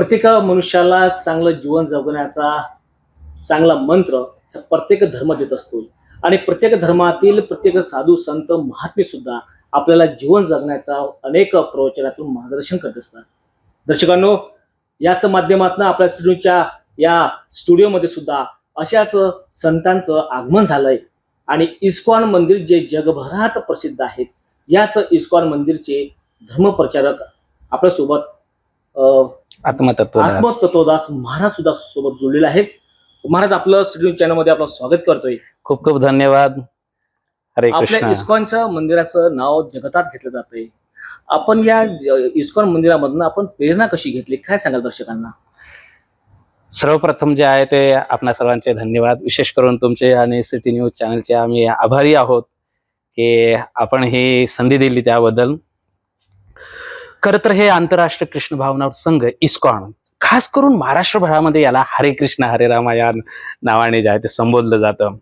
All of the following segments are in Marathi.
प्रत्येक मनुष्याला चांगलं जीवन जगण्याचा चांगला मंत्र हा प्रत्येक धर्म देत असतो. आणि प्रत्येक धर्मातील प्रत्येक साधू संत महात्मे सुद्धा आपल्याला जीवन जगण्याचा अनेक प्रवचनातून मार्गदर्शन करत असतात. दर्शकांनो याच माध्यमातून आपल्या स्टुडिओच्या या स्टुडिओमध्ये सुद्धा अशाच संतांचं आगमन झालंय. आणि इस्कॉन मंदिर जे जगभरात प्रसिद्ध आहेत याच इस्कॉन मंदिरचे धर्मप्रचारक आपल्यासोबत आत्मतत्व आत्मतत्वदास महाराज सुद्धा सोबत जोडलेले आहेत. महाराज आपलं स्टुडिओ चॅनलमध्ये आपलं स्वागत करतोय. खूप खूप धन्यवाद. हरे आपल्या इस्कॉनच्या मंदिराचं नाव जगतात घेतलं जातंय. आपण या इस्कॉन मंदिरामधून आपण प्रेरणा कशी घेतली? काय सांगाल दर्शकांना? सर्वप्रथम जे आहे ते आपणा सर्वांचे धन्यवाद. विशेष करून तुमचे आणि सिटी न्यूज चॅनलचे आम्ही आभारी आहोत की आपण ही संधी दिली त्याबद्दल. खरं तर हे आंतरराष्ट्रीय कृष्ण भावना संघ इस्कॉन खास करून महाराष्ट्रभरामध्ये याला हरे कृष्ण हरे रामा या नावाने जे आहे ते संबोधलं जातं.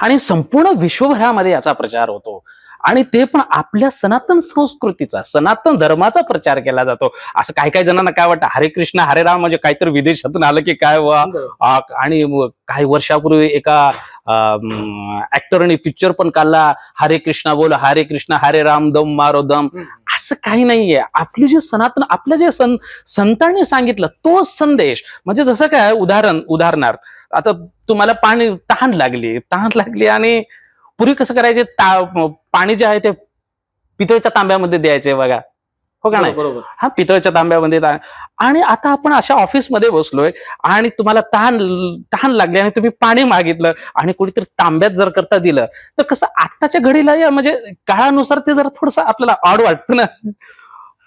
आणि संपूर्ण विश्वभरामध्ये याचा प्रचार होतो. आणि ते पण आपल्या सनातन संस्कृतीचा सनातन धर्माचा प्रचार केला जातो. असं काही काही जणांना काय वाटतं हरे कृष्ण हरे राम म्हणजे काहीतरी विदेशातून आलं की काय वा? आणि काही वर्षापूर्वी एका ऍक्टरने पिक्चर पण काढला. हरे कृष्णा बोल हरे कृष्ण हरे राम दम मारो दम. असं काही नाहीये. आपली जे सनातन आपल्या जे सं संतांनी सांगितलं तो संदेश. म्हणजे जसं काय उदाहरण उदाहरणार्थ आता तुम्हाला पाणी तहान लागली. तहान लागली आणि पूर्वी कसं करायचे? ता- पाणी जे आहे ते पितळच्या तांब्यामध्ये द्यायचे बघा. हो का नाही? हा पितळच्या तांब्यामध्ये आणि आता आपण अशा ऑफिसमध्ये बसलोय आणि तुम्हाला तहान तहान लागली आणि तुम्ही पाणी मागितलं आणि कोणीतरी तांब्यात जर करता दिलं तर कसं आत्ताच्या घडीला या म्हणजे काळानुसार ते जरा थोडस आपल्याला ऑड वाटतं ना?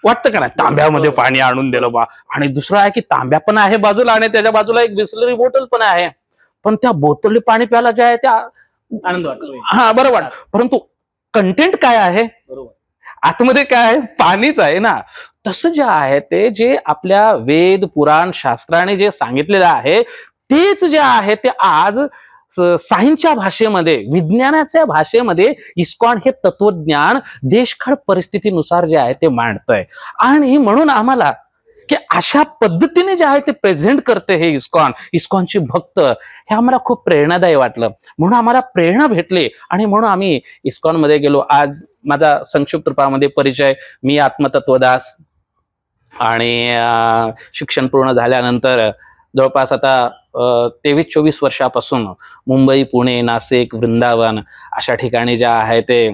वाटतं का नाही? तांब्यामध्ये. पाणी आणून दिलं बा. आणि दुसरं आहे की तांब्या पण आहे बाजूला आणि त्याच्या बाजूला एक बिस्लरी बॉटल पण आहे. पण त्या बोतली पाणी प्यायला जे आहे त्या आनंद वाटतोय. हा बरोबर परंतु कंटेंट काय आहे? बरोबर. आतमध्ये काय पाणीच आहे ना. तसं जे आहे ते जे आपल्या वेद पुराण शास्त्राने जे सांगितलेलं आहे तेच जे आहे ते आज स- सायन्सच्या भाषेमध्ये विज्ञानाच्या भाषेमध्ये इस्कॉन हे तत्वज्ञान देशकाळ परिस्थितीनुसार जे आहे ते मांडतंय. आणि म्हणून आम्हाला की अशा पद्धतीने जे आहे ते प्रेझेंट करते हे इस्कॉन. इस्कॉनची भक्त हे आम्हाला खूप प्रेरणादायी वाटलं. म्हणून आम्हाला प्रेरणा भेटली आणि म्हणून आम्ही इस्कॉनमध्ये गेलो. आज माझा संक्षिप्त रूपामध्ये परिचय मी आत्मतत्वदास आणि शिक्षण पूर्ण झाल्यानंतर जवळपास आता तेवीस चोवीस वर्षापासून मुंबई पुणे नाशिक वृंदावन अशा ठिकाणी ज्या आहे ते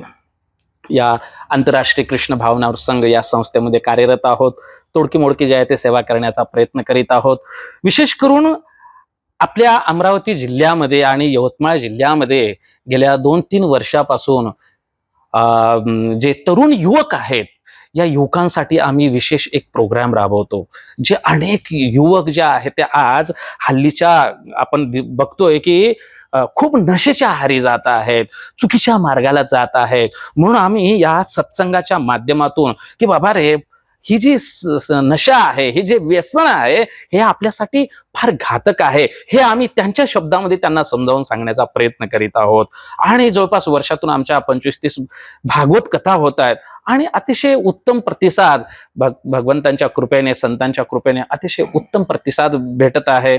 या आंतरराष्ट्रीय कृष्ण भावना संघ या संस्थेमध्ये कार्यरत आहोत. तोडकी मोडकी जे आहे ते सेवा करण्याचा प्रयत्न करीत आहोत. विशेष करून आपल्या अमरावती जिल्ह्यामध्ये आणि यवतमाळ जिल्ह्यामध्ये गेल्या दोन तीन वर्षापासून जे तरुण युवक आहेत या युवकांसाठी आम्ही विशेष एक प्रोग्राम राबवतो. जे अनेक युवक जे आहेत ते आज हल्लीच्या आपण बघतोय की खूप नशेच्या आहारी जात आहेत चुकीच्या मार्गाला जात आहेत. म्हणून आम्ही या सत्संगाच्या माध्यमातून की बाबा रे ही जी स- स- नशा आहे हे जे व्यसन आहे हे आपल्यासाठी फार घातक आहे. हे आम्ही त्यांच्या शब्दामध्ये त्यांना समजावून सांगण्याचा प्रयत्न करीत आहोत. आणि जवळपास वर्षातून आमच्या पंचवीस तीस भागवत कथा होत आहेत. आणि अतिशय उत्तम प्रतिसाद भग भगवंतांच्या कृपेने संतांच्या कृपेने अतिशय उत्तम प्रतिसाद भेटत आहे.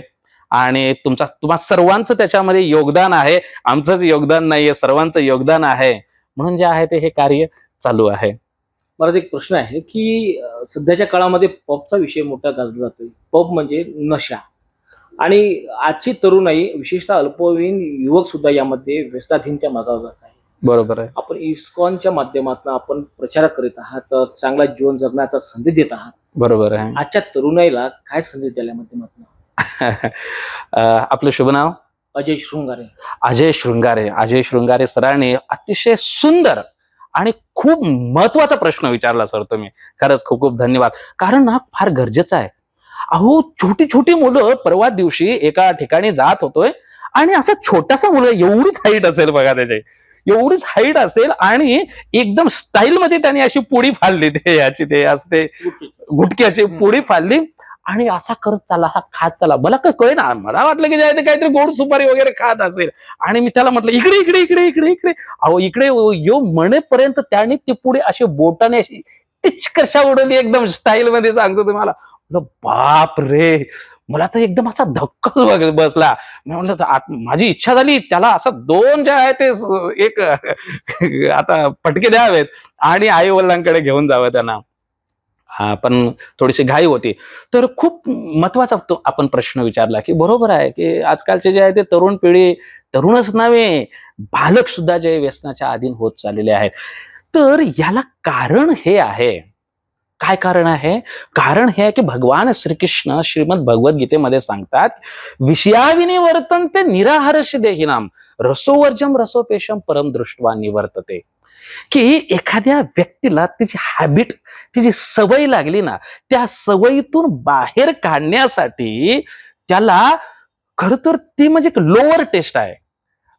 आणि तुमचा तुम्हा सर्वांचं त्याच्यामध्ये योगदान आहे. आमचंच योगदान नाहीये सर्वांचं योगदान आहे. म्हणून जे आहे ते हे कार्य चालू आहे. मला एक प्रश्न आहे की सध्याच्या काळामध्ये पबचा विषय मोठा गाजला जातोय. पब म्हणजे नशा. आणि आजची तरुणाई विशेषतः अल्पवयीन युवक सुद्धा यामध्ये व्यस्ताधीनच्या मागावर जात आहे. बरोबर आहे. आपण इस्कॉनच्या माध्यमातून आपण प्रचार करीत आहात चांगला जीवन जगण्याचा संधी देत आहात. बरोबर आहे. आजच्या तरुणाईला काय संधी द्यायला माध्यमातून? आपलं शुभ नाव? अजय शृंगारे. अजय शृंगारे. अजय शृंगारे सरांनी अतिशय सुंदर आणि खूप महत्त्वाचा प्रश्न विचारला सर तुम्ही. खरंच खूप खूप धन्यवाद. कारण ना फार गरजेचं आहे. अहो छोटी छोटी मुलं परवा दिवशी एका ठिकाणी जात होतोय आणि असा छोटासा मुलं एवढीच हाईट असेल बघा त्याचे. एवढीच हाईट असेल आणि एकदम स्टाईल मध्ये त्याने अशी पुडी फाडली ते याची ते असते गुटक्याची. पुडी फाडली. आणि असा करत चाला हा खात चाला मला काय कळे ना मला वाटलं की जायचं काहीतरी गोड सुपारी वगैरे खात असेल. आणि मी त्याला म्हटलं इकडे इकडे इकडे इकडे इकडे. अहो इकडे यो म्हणेपर्यंत त्याने ती पुढे अशी बोटाने अशी टिच कशा उडवली एकदम स्टाईल मध्ये सांगतो तुम्हाला. बाप रे. मला तर एकदम असा धक्काच बसला. मी म्हटलं तर माझी इच्छा झाली. त्याला असं दोन जे आहे ते एक आता पटके द्यावेत आणि आई वडिलांकडे घेऊन जावं त्यांना. पण थोडीशी घाई होती. तर खूप महत्त्वाचा तो आपण प्रश्न विचारला की बरोबर आहे की आजकालचे जे आहे ते तरुण पिढी तरुणच नव्हे बालक सुद्धा जे व्यसनाच्या अधीन होत चाललेले आहेत. तर याला कारण हे आहे. काय कारण आहे? कारण हे आहे की भगवान श्रीकृष्ण श्रीमद भगवद्गीतेमध्ये सांगतात विषयाविनी वर्तन ते निराहर्ष देहिनाम रसोवर्जम रसोपेशम परम दृष्टवा निवर्तते. की एखाद्या व्यक्तीला तिची हॅबिट तिची सवय लागली ना त्या सवयीतून बाहेर काढण्यासाठी त्याला खर तर ती म्हणजे लोअर टेस्ट आहे.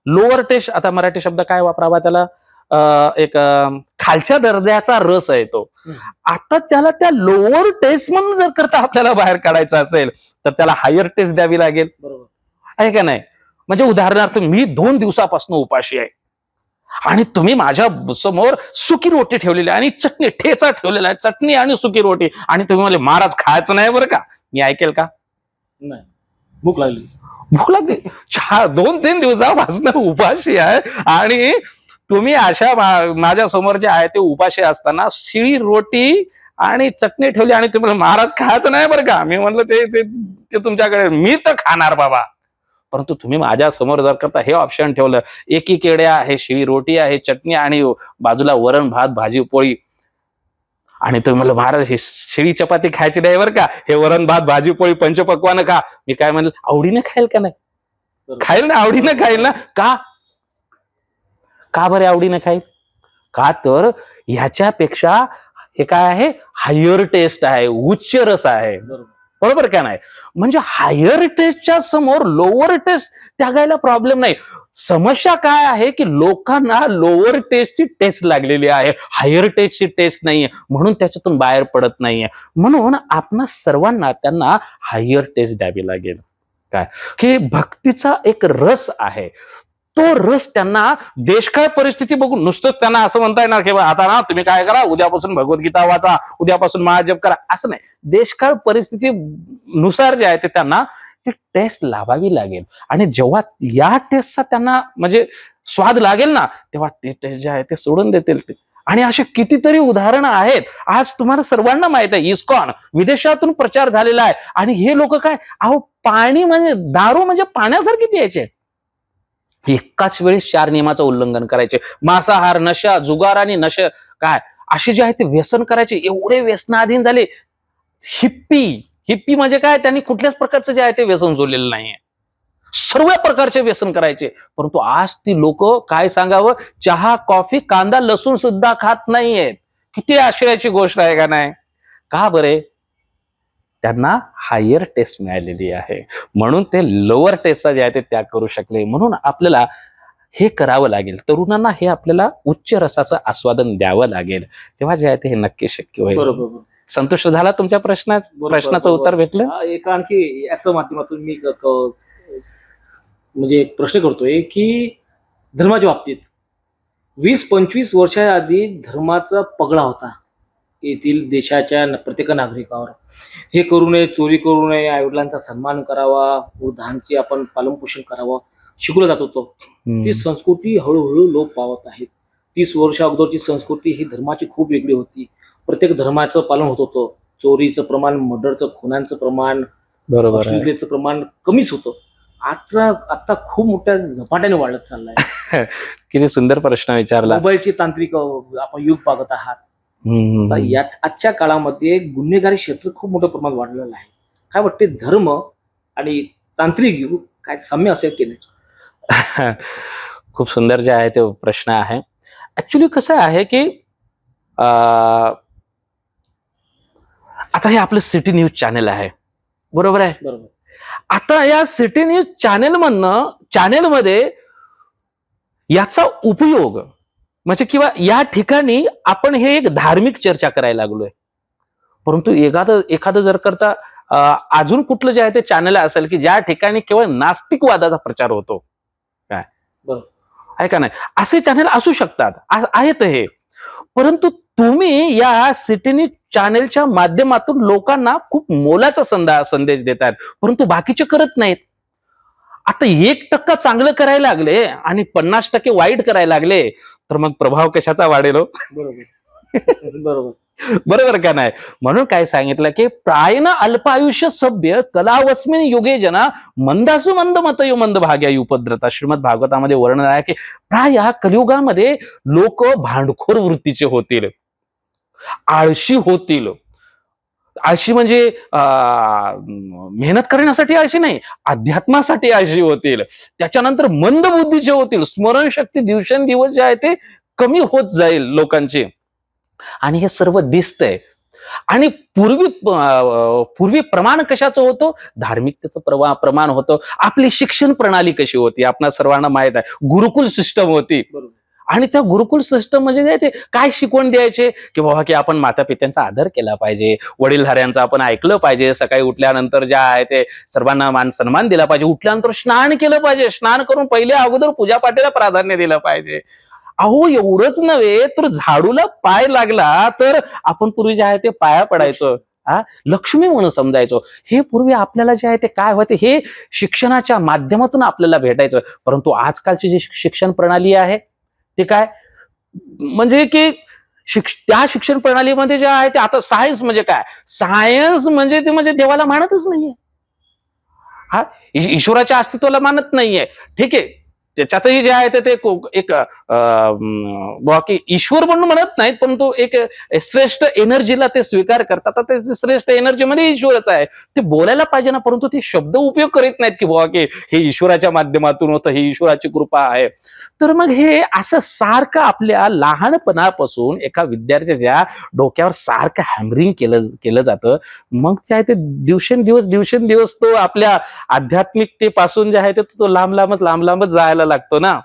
लोअर टेस्ट आता मराठी शब्द काय वापरावा त्याला? एक खालच्या दर्जाचा रस आहे तो. आता त्याला त्या लोअर टेस्ट म्हणून जर करता आपल्याला बाहेर काढायचं असेल तर त्याला हायर टेस्ट द्यावी लागेल. बरोबर. आहे का नाही? म्हणजे उदाहरणार्थ मी दोन दिवसापासून उपाशी आहे. आणि तुम्ही माझ्यासमोर सुकी रोटी ठेवलेली आहे आणि चटणी ठेचा ठेवलेला आहे चटणी आणि सुकी रोटी. आणि तुम्ही मला महाराज खायचं नाही बरं का? मी ऐकेल का? नाही. भूक लागली. भूक लागली? चार दोन तीन दिवसापासून उपाशी आहे. आणि तुम्ही अशा माझ्यासमोर जे आहे ते उपाशी असताना शिळी रोटी आणि चटणी ठेवली आणि तुम्हाला महाराज खायचं नाही बरं का? मी म्हणलं ते ते ते तुमच्याकडे मी तर खाणार बाबा. परंतु तुम्ही माझ्यासमोर जर करता हे ऑप्शन ठेवलं एकी केड्या आहे शिळी रोटी आहे चटणी आणि बाजूला वरण भात भाजी पोळी. आणि तुम्ही म्हणलं महाराज ही शिळी चपाती खायची नाही बरं का? हे वरण भात भाजी पोळी पंचपक्वान खा. मी काय म्हणलं आवडीने खाईल का नाही. खाईल ना आवडीनं खाईल ना. का? का बरे आवडीनं खाईल? का तर ह्याच्यापेक्षा हे काय आहे? हायर टेस्ट आहे उच्च रस आहे. बरोबर का नाही? म्हणजे हायर टेस्टच्या समोर लोअर टेस्ट त्यागायला प्रॉब्लेम नाही. समस्या काय आहे की लोकांना लोअर टेस्टची टेस्ट लागलेली आहे. हायर टेस्टची टेस्ट नाहीये. म्हणून त्याच्यातून बाहेर पडत नाहीये. म्हणून आपण सर्वांना त्यांना हायर टेस्ट द्यावी लागेल. काय? की भक्तीचा एक रस आहे. तो रस त्यांना देशकाळ परिस्थिती बघून नुसतंच त्यांना असं म्हणता येणार की आता ना तुम्ही काय करा उद्यापासून भगवद्गीता वाचा उद्यापासून महाजप करा असं नाही. देशकाळ परिस्थिती नुसार जे आहे ते त्यांना ती टेस्ट लावावी लागेल. आणि जेव्हा या टेस्टचा त्यांना म्हणजे स्वाद लागेल ना तेव्हा ते टेस्ट जे आहे ते सोडून देतील ते. आणि असे कितीतरी उदाहरणं आहेत. आज तुम्हाला सर्वांना माहीत आहे इस्कॉन विदेशातून प्रचार झालेला आहे. आणि हे लोक काय? अहो पाणी म्हणजे दारू म्हणजे पाण्यासारखी प्यायचे. एकाच वेळेस चार नियमाचं उल्लंघन करायचे. मांसाहार नशा जुगार आणि नश काय? असे जे आहे ते व्यसन करायचे. एवढे व्यसनाधीन झाले. हिप्पी हिप्पी म्हणजे काय? त्यांनी कुठल्याच प्रकारचं जे आहे ते व्यसन जोडलेलं नाहीये. सर्व प्रकारचे व्यसन करायचे. परंतु आज ती लोक काय सांगावं? चहा कॉफी कांदा लसूण सुद्धा खात नाहीयेत. किती आश्चर्याची गोष्ट आहे का नाही? का बरे? त्यांना हायर टेस्ट मिळालेली आहे. म्हणून ते लोअर टेस्टचा जे आहे ते त्याग करू शकले. म्हणून आपल्याला हे करावं लागेल. तरुणांना हे आपल्याला उच्च रसाचं आस्वादन द्यावं लागेल. तेव्हा जे आहे ते हे नक्की शक्य होईल. संतुष्ट झाला तुमच्या प्रश्ना प्रश्नाचं. उत्तर भेटलं? एक आणखी याच्या माध्यमातून मी म्हणजे एक प्रश्न करतोय की धर्माच्या बाबतीत वीस पंचवीस वर्षाच्या आधी धर्माचा पगडा होता. येथील देशाच्या प्रत्येक नागरिकावर. हे करू नये चोरी करू नये आईवडिलांचा सन्मान करावा वृद्धांची आपण पालनपोषण करावं शिकवलं जात होतं. ती संस्कृती हळूहळू लोप पावत आहे. तीस वर्ष अगोदरची संस्कृती ही धर्माची खूप वेगळी होती. प्रत्येक धर्माचं पालन होत होतं. चोरीचं प्रमाण मर्डरचं खुनांचं प्रमाण बरोबर प्रमाण कमीच होतं. आता आता खूप मोठ्या झपाट्याने वाढत चाललंय. किती सुंदर प्रश्न विचारला. मोबाईलची तांत्रिक आपण युग बघत आहात. या आजच्या काळामध्ये गुन्हेगारी क्षेत्र खूप मोठ्या प्रमाणात वाढलेलं आहे. काय वाटते धर्म आणि तांत्रिक युग काय साम्य असेल की नाही? खूप सुंदर जे आहे ते प्रश्न आहे. ऍक्च्युली कसं आहे की आता हे आपलं सिटी न्यूज चॅनल आहे. बरोबर आहे? बरोबर. आता या सिटी न्यूज चॅनेल मधनं चॅनेलमध्ये याचा उपयोग म्हणजे किंवा या ठिकाणी आपण हे एक धार्मिक चर्चा करायला लागलोय. परंतु एखादं एखादं जर करता अजून कुठलं जे आहे ते चॅनल असेल की ज्या ठिकाणी केवळ नास्तिकवादाचा प्रचार होतो. काय. आहे का नाही? असे चॅनल असू शकतात. आहेत हे. परंतु तुम्ही या सिटी न्यूज चॅनेलच्या माध्यमातून लोकांना खूप मोलाचा संदा संदेश देतात परंतु बाकीचे करत नाहीत. आता एक टक्का चांगलं करायला लागले आणि पन्नास टक्के वाईट करायला लागले तर मग प्रभाव कशाचा वाढेल हो? बरोबर. बरोबर. बरोबर का नाही? म्हणून काय सांगितलं की प्रायन अल्पायुष्य सभ्य कलावस्मिन युगे जना मंदासु मंद मतयो मंद भाग्या उपद्रता. श्रीमद भागवतामध्ये वर्णन आहे की प्राय कलियुगामध्ये लोक भांडखोर वृत्तीचे होतील आळशी होतील. आळशी म्हणजे अं, मेहनत करण्यासाठी आळशी नाही अध्यात्मासाठी आळशी होतील. त्याच्यानंतर मंद बुद्धीचे होतील स्मरणशक्ती दिवसेंदिवस जे आहे ते कमी होत जाईल लोकांची. आणि हे सर्व दिसतंय. आणि पूर्वी पूर्वी प्रमाण कशाचं होतं? धार्मिकतेचं प्रवा प्रमाण होतं. आपली शिक्षण प्रणाली कशी होती? आपणा सर्वांना माहीत आहे. गुरुकुल सिस्टम होती. बरोबर आणि त्या गुरुकुल सिस्टम म्हणजे काय ते काय शिकवण द्यायचे? की बाबा की आपण माता पित्यांचा आदर केला पाहिजे. वडीलधाऱ्यांचं आपण ऐकलं पाहिजे. सकाळी उठल्यानंतर ज्या आहे ते सर्वांना मान सन्मान दिला पाहिजे. उठल्यानंतर स्नान केलं पाहिजे. स्नान करून पहिले अगोदर पूजा पाठीला प्राधान्य दिलं पाहिजे. अहो एवढंच नव्हे तर झाडूला पाय लागला तर आपण पूर्वी जे आहे ते पाया पडायचं. हा? लक्ष्मी म्हणून समजायचो. हे पूर्वी आपल्याला जे आहे ते काय होते हे शिक्षणाच्या माध्यमातून आपल्याला भेटायचं. परंतु आजकालची जी शिक्षण प्रणाली आहे ते काय? म्हणजे की शिक्ष त्या शिक्षण प्रणालीमध्ये जे आहे ते आता सायन्स म्हणजे काय? सायन्स म्हणजे ते म्हणजे देवाला मानतच नाहीये. हा ईश्वराच्या अस्तित्वाला मानत नाहीये. ठीक आहे. त्याच्यातही जे आहे ते ते एक बुवा की ईश्वर म्हणून म्हणत नाहीत पण तो एक श्रेष्ठ एनर्जीला ते स्वीकार करतात. आता ते श्रेष्ठ एनर्जी म्हणजे ईश्वरच आहे. ते बोलायला पाहिजे ना परंतु ते शब्द उपयोग करीत नाहीत की बुवा की हे ईश्वराच्या माध्यमातून होतं हे ईश्वराची कृपा आहे. तर मग हे असं सारखं आपल्या लहानपणापासून एका विद्यार्थ्याच्या डोक्यावर सारखं हॅमरिंग केलं केलं जातं मग जे आहे ते दिवसेंदिवस दिवसेंदिवस तो आपल्या आध्यात्मिकतेपासून जे आहे ते तो लांब लांबच लांब लांबच जायला लागतो ना.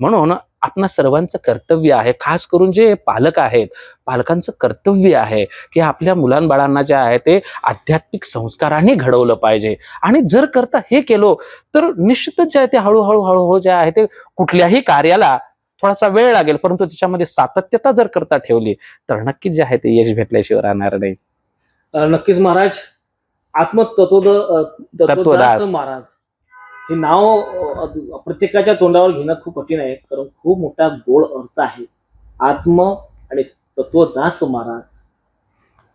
म्हणून आपणा सर्वांचं कर्तव्य आहे खास करून जे पालक आहेत पालकांचं कर्तव्य आहे की आपल्या मुलांबाळांना जे आहे ते आध्यात्मिक संस्काराने घडवलं पाहिजे. आणि जर करता हे केलो तर निश्चितच जे आहे ते हळूहळू हळूहळू जे आहे ते कुठल्याही कार्याला थोडासा वेळ लागेल परंतु त्याच्यामध्ये सातत्यता जर करता ठेवली तर नक्कीच जे आहे ते यश भेटल्याशिवाय राहणार नाही. नक्कीच महाराज. आत्मतत्वद. महाराज. हे नाव प्रत्येकाच्या तोंडावर घेणं खूप कठीण आहे कारण खूप मोठा गोड अर्थ आहे. आत्म आणि तत्वदास महाराज.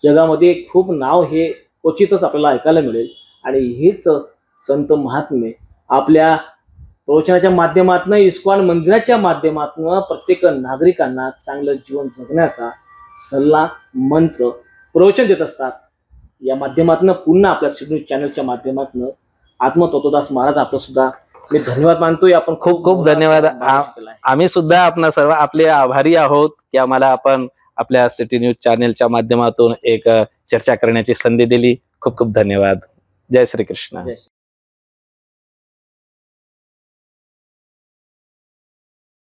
जगामध्ये खूप नाव हे क्वचितच आपल्याला ऐकायला मिळेल. आणि हेच संत महात्मे आपल्या प्रवचनाच्या माध्यमातून इस्कॉन मंदिराच्या माध्यमातून प्रत्येक नागरिकांना चांगलं जीवन जगण्याचा सल्ला मंत्र प्रवचन देत असतात. या माध्यमातून पुन्हा आपल्या सिडनी चॅनलच्या माध्यमातून आत्मतत्वदास महाराज आपलं सुद्धा मी धन्यवाद मानतोय. आपण खूप खूप धन्यवाद. आम्ही सुद्धा आपण सर्व आपले आभारी आहोत की आम्हाला आपण आपल्या सिटी न्यूज चॅनेलच्या माध्यमातून एक चर्चा करण्याची संधी दिली. खूप खूप धन्यवाद. जय श्री कृष्ण